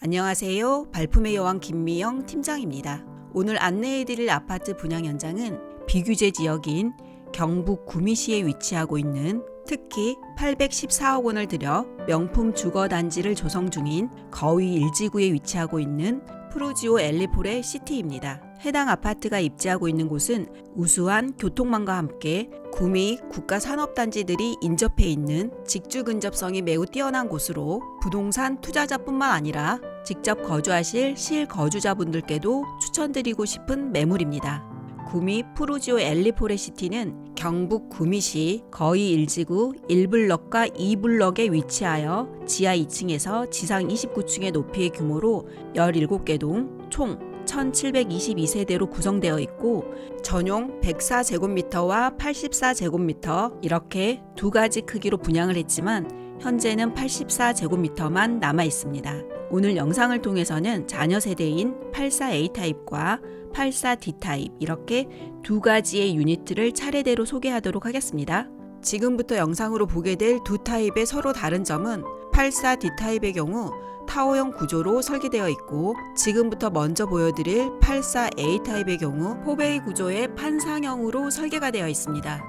안녕하세요. 발품의 여왕 김미영 팀장입니다. 오늘 안내해드릴 아파트 분양 현장은 비규제 지역인 경북 구미시에 위치하고 있는 특히 814억 원을 들여 명품 주거 단지를 조성 중인 거위 1지구에 위치하고 있는 프로지오 엘리폴의 시티입니다. 해당 아파트가 입지하고 있는 곳은 우수한 교통망과 함께 구미 국가산업단지들이 인접해 있는 직주 근접성이 매우 뛰어난 곳으로 부동산 투자자뿐만 아니라 직접 거주하실 실거주자분들께도 추천드리고 싶은 매물입니다. 구미 프로지오 엘리포레시티는 경북 구미시 거의 1지구 1블럭과 2블럭에 위치하여 지하 2층에서 지상 29층의 높이의 규모로 17개 동 총 1722세대로 구성되어 있고 전용 104제곱미터와 84제곱미터 이렇게 두 가지 크기로 분양을 했지만 현재는 84제곱미터만 남아 있습니다. 오늘 영상을 통해서는 자녀 세대인 84A 타입과 84D 타입 이렇게 두 가지의 유니트를 차례대로 소개하도록 하겠습니다. 지금부터 영상으로 보게 될 두 타입의 서로 다른 점은 84D 타입의 경우 타워형 구조로 설계되어 있고 지금부터 먼저 보여드릴 84A 타입의 경우 포베이 구조의 판상형으로 설계가 되어 있습니다.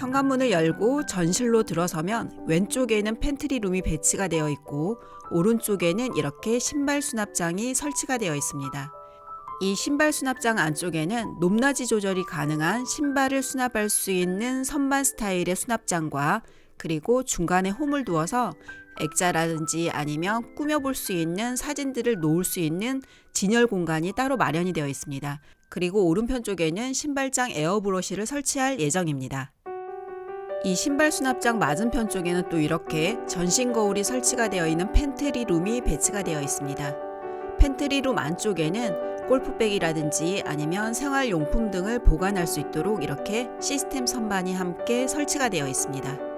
현관문을 열고 전실로 들어서면 왼쪽에는 팬트리 룸이 배치가 되어 있고 오른쪽에는 이렇게 신발 수납장이 설치가 되어 있습니다. 이 신발 수납장 안쪽에는 높낮이 조절이 가능한 신발을 수납할 수 있는 선반 스타일의 수납장과 그리고 중간에 홈을 두어서 액자라든지 아니면 꾸며볼 수 있는 사진들을 놓을 수 있는 진열 공간이 따로 마련이 되어 있습니다. 그리고 오른편 쪽에는 신발장 에어브러시를 설치할 예정입니다. 이 신발 수납장 맞은편 쪽에는 또 이렇게 전신 거울이 설치가 되어 있는 팬트리 룸이 배치가 되어 있습니다. 팬트리 룸 안쪽에는 골프백이라든지 아니면 생활용품 등을 보관할 수 있도록 이렇게 시스템 선반이 함께 설치가 되어 있습니다.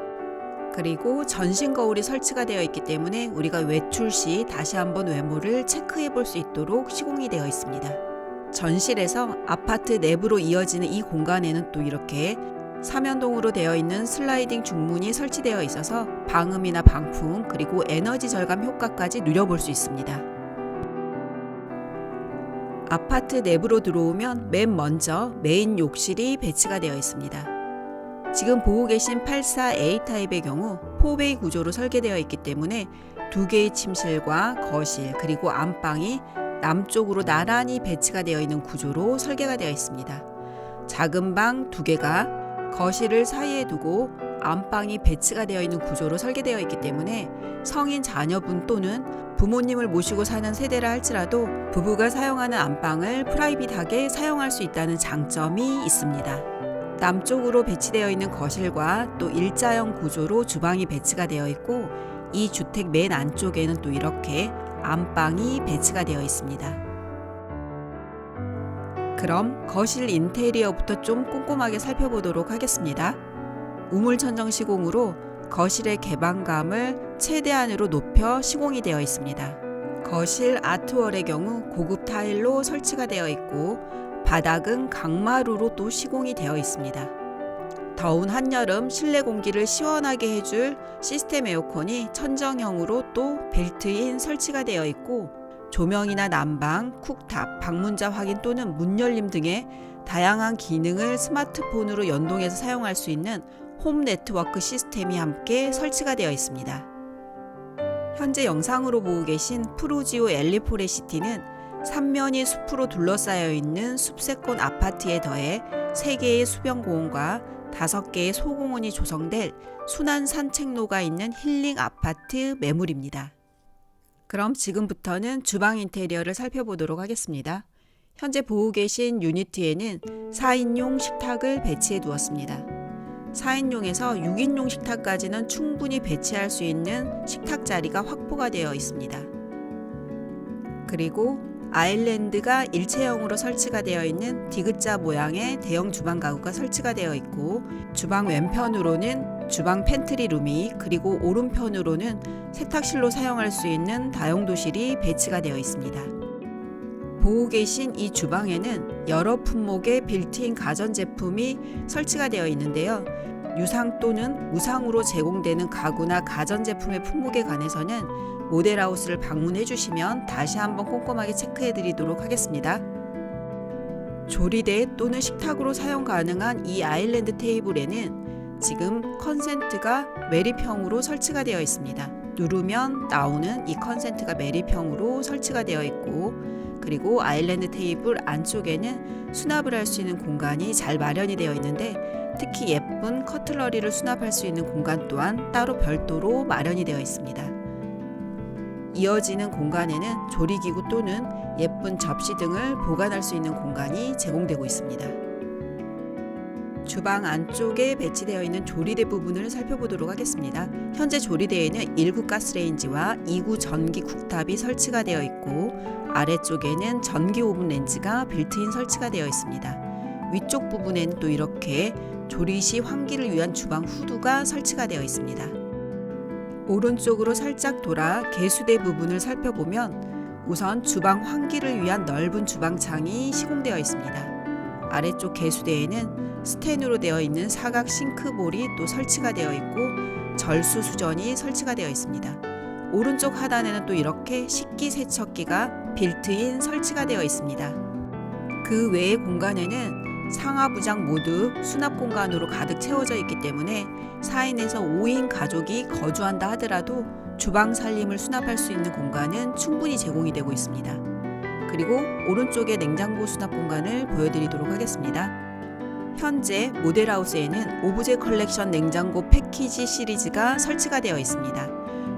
그리고 전신 거울이 설치가 되어 있기 때문에 우리가 외출 시 다시 한번 외모를 체크해 볼 수 있도록 시공이 되어 있습니다. 전실에서 아파트 내부로 이어지는 이 공간에는 또 이렇게 사면동으로 되어 있는 슬라이딩 중문이 설치되어 있어서 방음이나 방풍 그리고 에너지 절감 효과까지 누려볼 수 있습니다. 아파트 내부로 들어오면 맨 먼저 메인 욕실이 배치가 되어 있습니다. 지금 보고 계신 84A 타입의 경우 포베이 구조로 설계되어 있기 때문에 두 개의 침실과 거실 그리고 안방이 남쪽으로 나란히 배치가 되어 있는 구조로 설계가 되어 있습니다. 작은 방 두 개가 거실을 사이에 두고 안방이 배치가 되어 있는 구조로 설계되어 있기 때문에 성인 자녀분 또는 부모님을 모시고 사는 세대라 할지라도 부부가 사용하는 안방을 프라이빗하게 사용할 수 있다는 장점이 있습니다. 남쪽으로 배치되어 있는 거실과 또 일자형 구조로 주방이 배치가 되어 있고 이 주택 맨 안쪽에는 또 이렇게 안방이 배치가 되어 있습니다. 그럼 거실 인테리어부터 좀 꼼꼼하게 살펴보도록 하겠습니다. 우물 천정 시공으로 거실의 개방감을 최대한으로 높여 시공이 되어 있습니다. 거실 아트월의 경우 고급 타일로 설치가 되어 있고 바닥은 강마루로 또 시공이 되어 있습니다. 더운 한여름 실내 공기를 시원하게 해줄 시스템 에어컨이 천정형으로 또 벨트인 설치가 되어 있고 조명이나 난방, 쿡탑, 방문자 확인 또는 문 열림 등의 다양한 기능을 스마트폰으로 연동해서 사용할 수 있는 홈 네트워크 시스템이 함께 설치가 되어 있습니다. 현재 영상으로 보고 계신 프로지오 엘리포레 시티는 삼면이 숲으로 둘러싸여 있는 숲세권 아파트에 더해 3개의 수변공원과 5개의 소공원이 조성될 순환 산책로가 있는 힐링 아파트 매물입니다. 그럼 지금부터는 주방 인테리어를 살펴보도록 하겠습니다. 현재 보고 계신 유니트에는 4인용 식탁을 배치해 두었습니다. 4인용에서 6인용 식탁까지는 충분히 배치할 수 있는 식탁 자리가 확보가 되어 있습니다. 그리고 아일랜드가 일체형으로 설치가 되어 있는 디귿자 모양의 대형 주방 가구가 설치가 되어 있고 주방 왼편으로는 주방 팬트리 룸이 그리고 오른편으로는 세탁실로 사용할 수 있는 다용도실이 배치가 되어 있습니다. 보고 계신 이 주방에는 여러 품목의 빌트인 가전제품이 설치가 되어 있는데요. 유상 또는 무상으로 제공되는 가구나 가전제품의 품목에 관해서는 모델하우스를 방문해 주시면 다시 한번 꼼꼼하게 체크해 드리도록 하겠습니다. 조리대 또는 식탁으로 사용 가능한 이 아일랜드 테이블에는 지금 컨센트가 매립형으로 설치가 되어 있습니다. 누르면 나오는 이 컨센트가 매립형으로 설치가 되어 있고 그리고 아일랜드 테이블 안쪽에는 수납을 할 수 있는 공간이 잘 마련이 되어 있는데 특히 예쁜 커틀러리를 수납할 수 있는 공간 또한 따로 별도로 마련이 되어 있습니다. 이어지는 공간에는 조리기구 또는 예쁜 접시 등을 보관할 수 있는 공간이 제공되고 있습니다. 주방 안쪽에 배치되어 있는 조리대 부분을 살펴보도록 하겠습니다. 현재 조리대에는 1구 가스레인지와 2구 전기 국탑이 설치가 되어 있고 아래쪽에는 전기 오븐 렌즈가 빌트인 설치가 되어 있습니다. 위쪽 부분에는 또 이렇게 조리 시 환기를 위한 주방 후드가 설치가 되어 있습니다. 오른쪽으로 살짝 돌아 개수대 부분을 살펴보면 우선 주방 환기를 위한 넓은 주방창이 시공되어 있습니다. 아래쪽 개수대에는 스텐으로 되어 있는 사각 싱크볼이 또 설치가 되어 있고 절수 수전이 설치가 되어 있습니다. 오른쪽 하단에는 또 이렇게 식기 세척기가 빌트인 설치가 되어 있습니다. 그 외의 공간에는 상하 부장 모두 수납 공간으로 가득 채워져 있기 때문에 4인에서 5인 가족이 거주한다 하더라도 주방 살림을 수납할 수 있는 공간은 충분히 제공이 되고 있습니다. 그리고 오른쪽에 냉장고 수납 공간을 보여드리도록 하겠습니다. 현재 모델하우스에는 오브제 컬렉션 냉장고 패키지 시리즈가 설치가 되어 있습니다.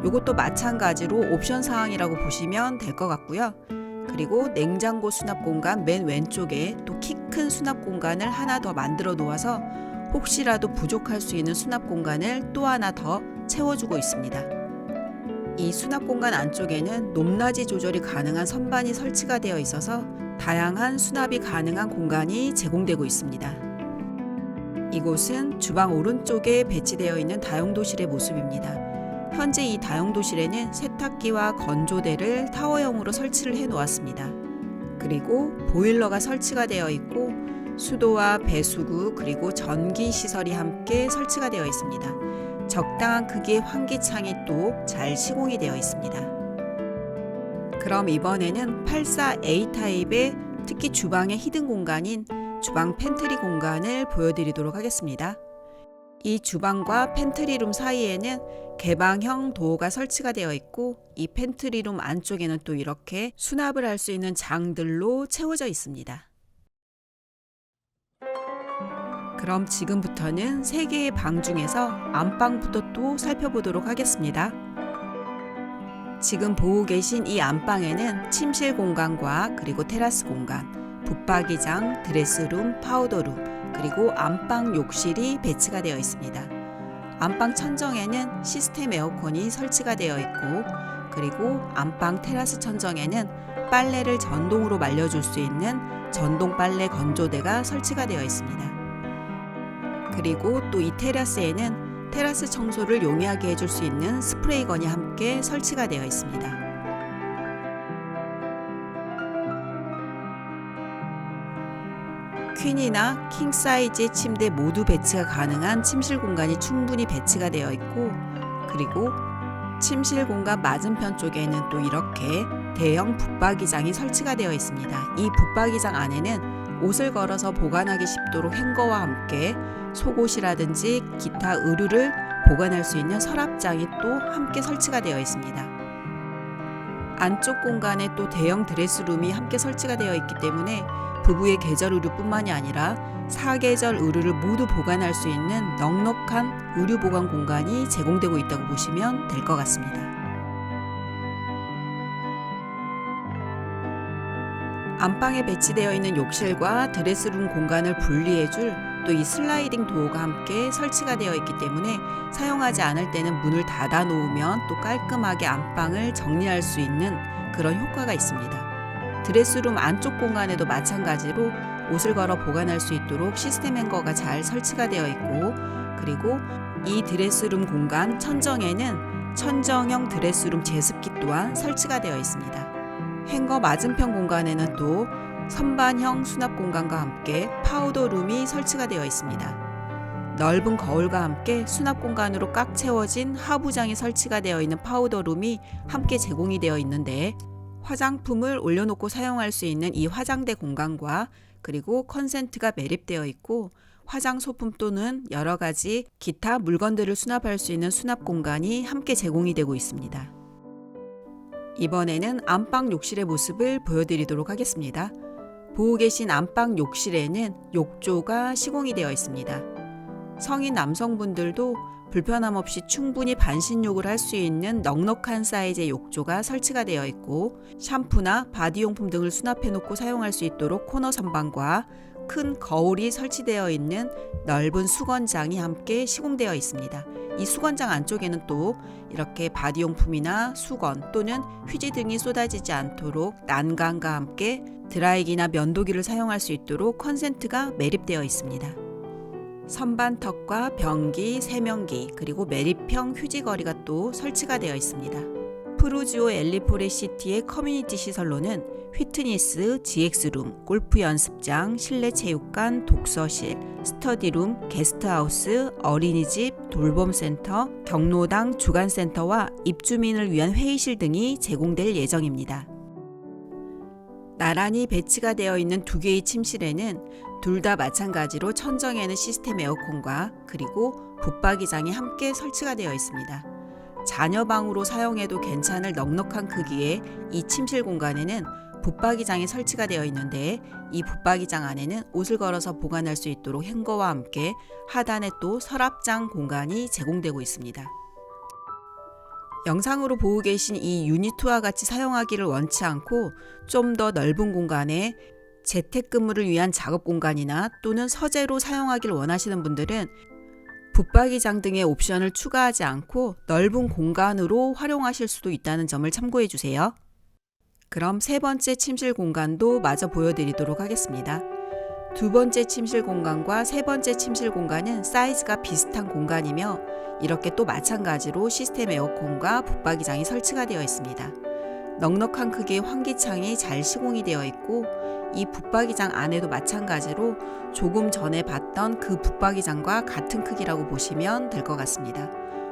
이것도 마찬가지로 옵션 사항이라고 보시면 될 것 같고요. 그리고 냉장고 수납 공간 맨 왼쪽에 또 키 큰 수납 공간을 하나 더 만들어 놓아서 혹시라도 부족할 수 있는 수납 공간을 또 하나 더 채워주고 있습니다. 이 수납 공간 안쪽에는 높낮이 조절이 가능한 선반이 설치가 되어 있어서 다양한 수납이 가능한 공간이 제공되고 있습니다. 이곳은 주방 오른쪽에 배치되어 있는 다용도실의 모습입니다. 현재 이 다용도실에는 세탁기와 건조대를 타워형으로 설치를 해 놓았습니다. 그리고 보일러가 설치가 되어 있고 수도와 배수구 그리고 전기 시설이 함께 설치가 되어 있습니다. 적당한 크기의 환기창이 또 잘 시공이 되어 있습니다. 그럼 이번에는 84A 타입의 특히 주방의 히든 공간인 주방 팬트리 공간을 보여드리도록 하겠습니다. 이 주방과 팬트리룸 사이에는 개방형 도어가 설치가 되어 있고 이 팬트리룸 안쪽에는 또 이렇게 수납을 할 수 있는 장들로 채워져 있습니다. 그럼 지금부터는 세 개의 방 중에서 안방부터 또 살펴보도록 하겠습니다. 지금 보고 계신 이 안방에는 침실 공간과 그리고 테라스 공간, 붙박이장, 드레스룸, 파우더룸, 그리고 안방 욕실이 배치가 되어 있습니다. 안방 천정에는 시스템 에어컨이 설치가 되어 있고, 그리고 안방 테라스 천정에는 빨래를 전동으로 말려줄 수 있는 전동 빨래 건조대가 설치가 되어 있습니다. 그리고 또 이 테라스에는 테라스 청소를 용이하게 해줄 수 있는 스프레이건이 함께 설치가 되어 있습니다. 퀸이나 킹 사이즈의 침대 모두 배치가 가능한 침실 공간이 충분히 배치가 되어 있고 그리고 침실 공간 맞은편 쪽에는 또 이렇게 대형 붙박이장이 설치가 되어 있습니다. 이 붙박이장 안에는 옷을 걸어서 보관하기 쉽도록 행거와 함께 속옷이라든지 기타 의류를 보관할 수 있는 서랍장이 또 함께 설치가 되어 있습니다. 안쪽 공간에 또 대형 드레스룸이 함께 설치가 되어 있기 때문에 부부의 계절 의류뿐만이 아니라 사계절 의류를 모두 보관할 수 있는 넉넉한 의류 보관 공간이 제공되고 있다고 보시면 될 것 같습니다. 안방에 배치되어 있는 욕실과 드레스룸 공간을 분리해줄 또 이 슬라이딩 도어가 함께 설치가 되어 있기 때문에 사용하지 않을 때는 문을 닫아 놓으면 또 깔끔하게 안방을 정리할 수 있는 그런 효과가 있습니다. 드레스룸 안쪽 공간에도 마찬가지로 옷을 걸어 보관할 수 있도록 시스템 행거가 잘 설치가 되어 있고 그리고 이 드레스룸 공간 천정에는 천정형 드레스룸 제습기 또한 설치가 되어 있습니다. 행거 맞은편 공간에는 또 선반형 수납 공간과 함께 파우더룸이 설치가 되어 있습니다. 넓은 거울과 함께 수납 공간으로 꽉 채워진 하부장이 설치가 되어 있는 파우더룸이 함께 제공이 되어 있는데 화장품을 올려놓고 사용할 수 있는 이 화장대 공간과 그리고 컨센트가 매립되어 있고 화장 소품 또는 여러 가지 기타 물건들을 수납할 수 있는 수납 공간이 함께 제공이 되고 있습니다. 이번에는 안방 욕실의 모습을 보여드리도록 하겠습니다. 보고 계신 안방 욕실에는 욕조가 시공이 되어 있습니다. 성인 남성분들도 불편함 없이 충분히 반신욕을 할 수 있는 넉넉한 사이즈의 욕조가 설치가 되어 있고 샴푸나 바디용품 등을 수납해 놓고 사용할 수 있도록 코너 선반과 큰 거울이 설치되어 있는 넓은 수건장이 함께 시공되어 있습니다. 이 수건장 안쪽에는 또 이렇게 바디용품이나 수건 또는 휴지 등이 쏟아지지 않도록 난간과 함께 드라이기나 면도기를 사용할 수 있도록 컨센트가 매립되어 있습니다. 선반턱과 변기, 세면기, 그리고 매립형 휴지거리가 또 설치가 되어 있습니다. 프루지오 엘리포레 시티의 커뮤니티 시설로는 휘트니스, GX룸, 골프 연습장, 실내 체육관, 독서실, 스터디룸, 게스트하우스, 어린이집, 돌봄센터, 경로당 주간센터와 입주민을 위한 회의실 등이 제공될 예정입니다. 나란히 배치가 되어 있는 두 개의 침실에는 둘 다 마찬가지로 천정에는 시스템 에어컨과 그리고 붙박이장이 함께 설치가 되어 있습니다. 자녀방으로 사용해도 괜찮을 넉넉한 크기의 이 침실 공간에는 붙박이장이 설치가 되어 있는데 이 붙박이장 안에는 옷을 걸어서 보관할 수 있도록 행거와 함께 하단에 또 서랍장 공간이 제공되고 있습니다. 영상으로 보고 계신 이 유니트와 같이 사용하기를 원치 않고 좀 더 넓은 공간에 재택근무를 위한 작업 공간이나 또는 서재로 사용하기를 원하시는 분들은 붙박이장 등의 옵션을 추가하지 않고 넓은 공간으로 활용하실 수도 있다는 점을 참고해 주세요. 그럼 세 번째 침실 공간도 마저 보여드리도록 하겠습니다. 두 번째 침실 공간과 세 번째 침실 공간은 사이즈가 비슷한 공간이며 이렇게 또 마찬가지로 시스템 에어컨과 붙박이장이 설치가 되어 있습니다. 넉넉한 크기의 환기창이 잘 시공이 되어 있고 이 붙박이장 안에도 마찬가지로 조금 전에 봤던 그 붙박이장과 같은 크기라고 보시면 될 것 같습니다.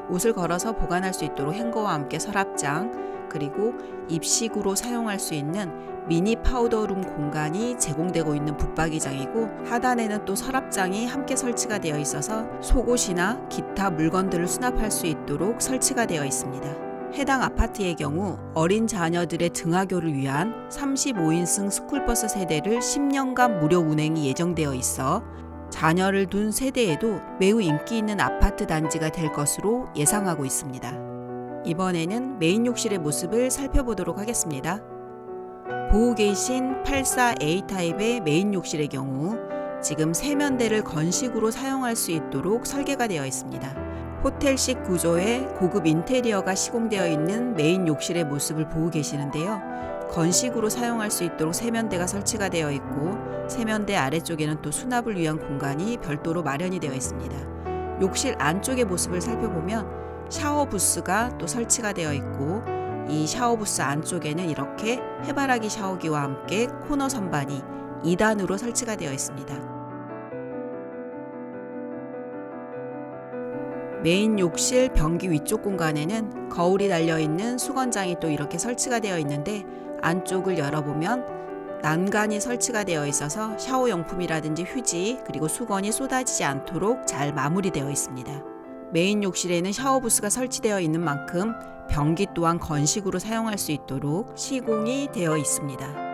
옷을 걸어서 보관할 수 있도록 행거와 함께 서랍장 그리고 입식으로 사용할 수 있는 미니 파우더룸 공간이 제공되고 있는 붙박이장이고 하단에는 또 서랍장이 함께 설치가 되어 있어서 속옷이나 기타 물건들을 수납할 수 있도록 설치가 되어 있습니다. 해당 아파트의 경우 어린 자녀들의 등하교를 위한 35인승 스쿨버스 세대를 10년간 무료 운행이 예정되어 있어 자녀를 둔 세대에도 매우 인기 있는 아파트 단지가 될 것으로 예상하고 있습니다. 이번에는 메인 욕실의 모습을 살펴보도록 하겠습니다. 보고 계신 84A 타입의 메인 욕실의 경우 지금 세면대를 건식으로 사용할 수 있도록 설계가 되어 있습니다. 호텔식 구조의 고급 인테리어가 시공되어 있는 메인 욕실의 모습을 보고 계시는데요. 건식으로 사용할 수 있도록 세면대가 설치가 되어 있고 세면대 아래쪽에는 또 수납을 위한 공간이 별도로 마련이 되어 있습니다. 욕실 안쪽의 모습을 살펴보면 샤워 부스가 또 설치가 되어 있고 이 샤워 부스 안쪽에는 이렇게 해바라기 샤워기와 함께 코너 선반이 2단으로 설치가 되어 있습니다. 메인 욕실 변기 위쪽 공간에는 거울이 달려 있는 수건장이 또 이렇게 설치가 되어 있는데 안쪽을 열어보면 난간이 설치가 되어 있어서 샤워 용품이라든지 휴지 그리고 수건이 쏟아지지 않도록 잘 마무리되어 있습니다. 메인 욕실에는 샤워 부스가 설치되어 있는 만큼 변기 또한 건식으로 사용할 수 있도록 시공이 되어 있습니다.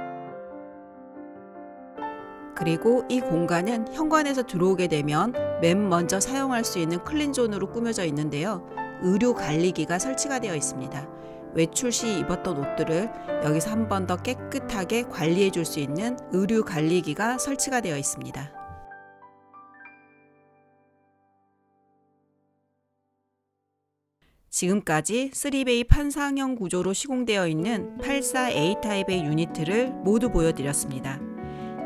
그리고 이 공간은 현관에서 들어오게 되면 맨 먼저 사용할 수 있는 클린존으로 꾸며져 있는데요. 의류 관리기가 설치가 되어 있습니다. 외출 시 입었던 옷들을 여기서 한 번 더 깨끗하게 관리해 줄 수 있는 의류 관리기가 설치가 되어 있습니다. 지금까지 3베이 판상형 구조로 시공되어 있는 84A 타입의 유니트를 모두 보여드렸습니다.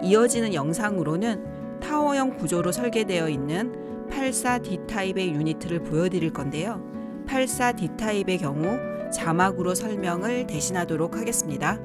이어지는 영상으로는 타워형 구조로 설계되어 있는 84D 타입의 유니트를 보여드릴 건데요. 84D 타입의 경우 자막으로 설명을 대신하도록 하겠습니다.